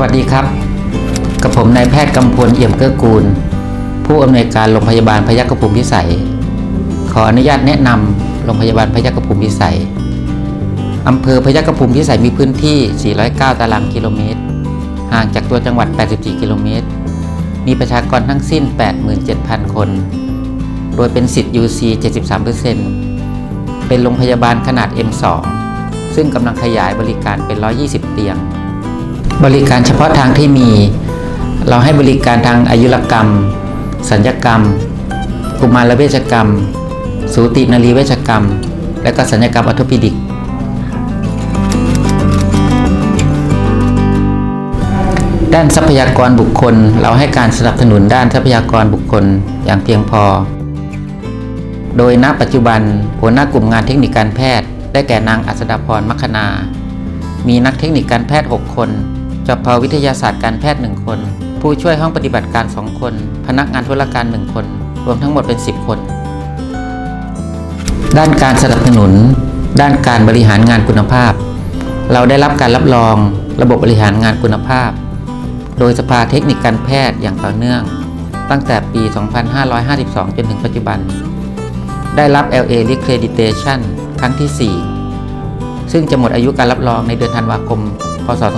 วัสดีครับ กับผมนายแพทย์กำพลเอี่ยมเกื้อกูล ผู้อำนวยการโรงพยาบาลพยัคฆภูมิพิสัย ขออนุญาตแนะนำโรงพยาบาลพยัคฆภูมิพิสัยอำเภอพยัคฆภูมิพิสัยมีพื้นที่ 409 ตารางกิโลเมตร ห่างจากตัวจังหวัด 84 กิโลเมตร มีประชากรทั้งสิ้น 87,000 คน โดยเป็นสิทธิ์ UC 73%เป็นโรงพยาบาลขนาด M2 ซึ่งกำลังขยายบริการเป็น 120 เตียง บริการเฉพาะทางที่มี เราให้บริการทางอายุรกรรม สัญญกรรม กุมารเวชกรรม สูตินรีเวชกรรม และก็สัญญกรรมออร์โทปิดิก ด้านทรัพยากรบุคคล เราให้การสนับสนุนด้านทรัพยากรบุคคลอย่างเพียงพอ โดยณปัจจุบันหัวหน้ากลุ่มงานเทคนิคการแพทย์ ได้แก่นางอัศดาพรมัคคณามีนักเทคนิคการแพทย์ 6 คน จบภาวิทยาศาสตร์การแพทย์ 1 คน ผู้ช่วยห้องปฏิบัติการ 2 คน พนักงานธุรการ 1 คน รวมทั้งหมดเป็น 10 คน ด้านการสนับสนุน ด้านการบริหารงานคุณภาพ เราได้รับการรับรอง ระบบบริหารงานคุณภาพ โดยสภาเทคนิคการแพทย์อย่างต่อเนื่อง ตั้งแต่ปี 2552 จนถึงปัจจุบัน ได้รับ LA Accreditation ครั้งที่ 4 ซึ่งจะหมดอายุการรับรองในเดือนธันวาคม พศ 2566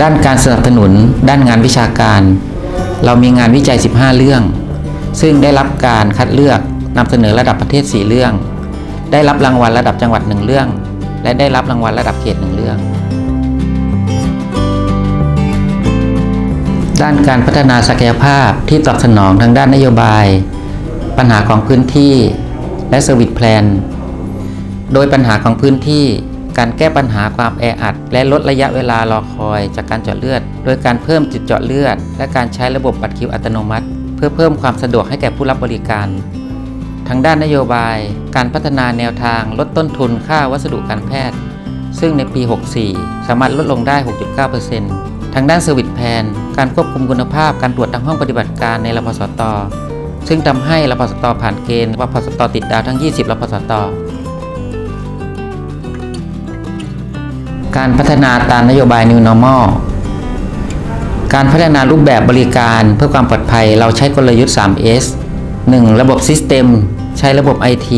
ด้านการสนับสนุน ด้านงานวิชาการ เรามีงานวิจัย 15 เรื่อง ซึ่งได้รับการคัดเลือกนำเสนอระดับประเทศ 4 เรื่อง ได้รับรางวัลระดับจังหวัด 1 เรื่อง และได้รับรางวัลระดับเขต 1 เรื่อง ด้านการพัฒนาศักยภาพที่ตอบสนองทางด้านนโยบาย ปัญหาของพื้นที่และเซอร์วิสแพลน โดยปัญหาของพื้นที่ การแก้ปัญหาความแออัด และลดระยะเวลารอคอยจากการเจาะเลือด โดยการเพิ่มจุดเจาะเลือด และการใช้ระบบบัตรคิวอัตโนมัติ เพื่อเพิ่มความสะดวกให้แก่ผู้รับบริการ ทางด้านนโยบาย การพัฒนาแนวทางลดต้นทุนค่าวัสดุการแพทย์ ซึ่งในปี 64 สามารถลดลงได้ 6.9%ทางด้านเซอร์วิสแพลนการควบคุมคุณภาพการตรวจทางห้องปฏิบัติการในรพสตซึ่งทำให้รพสตผ่านเกณฑ์รพสตติดดาวทั้ง 20รพสต การพัฒนาตามนโยบาย New Normal การพัฒนารูปแบบบริการเพื่อความปลอดภัยเราใช้กลยุทธ์ 3S 1. ระบบ System ใช้ระบบ IT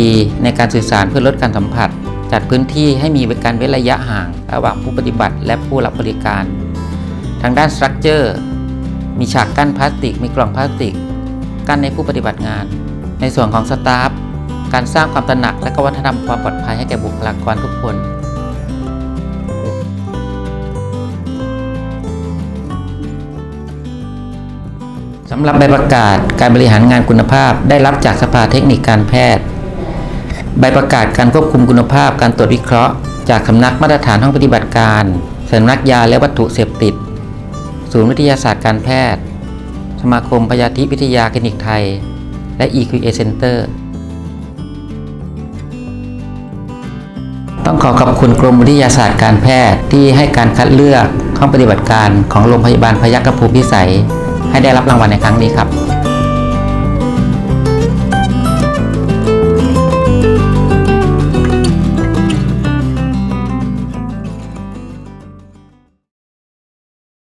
ในการสื่อสารเพื่อลดการสัมผัส จัดพื้นที่ให้มีการเว้นระยะห่างระหว่างผู้ปฏิบัติและผู้รับบริการ ทางด้าน Structure มีฉากกั้นพลาสติก มีกล่องพลาสติก กั้นในผู้ปฏิบัติงาน ในส่วนของสตาฟการสร้างความตระหนักและก็วัฒนธรรมความปลอดภัยให้แก่บุคลากรทุกคน สำหรับใบประกาศการบริหารงานคุณภาพได้รับจากสภาเทคนิคการแพทย์ ใบประกาศการควบคุมคุณภาพการตรวจวิเคราะห์ จากสำนักมาตรฐานห้องปฏิบัติการสำนักยาและวัตถุเสพติด ศูนย์วิทยาศาสตร์การแพทย์ สมาคมพยาธิวิทยาคลินิกไทย และ EQA Center ต้องขอขอบคุณกรมวิทยาศาสตร์การแพทย์ที่ให้การคัดเลือกห้องปฏิบัติการของโรงพยาบาลพยัคฆภูมิพิสัย ให้ได้รับรางวัลในครั้งนี้ครับ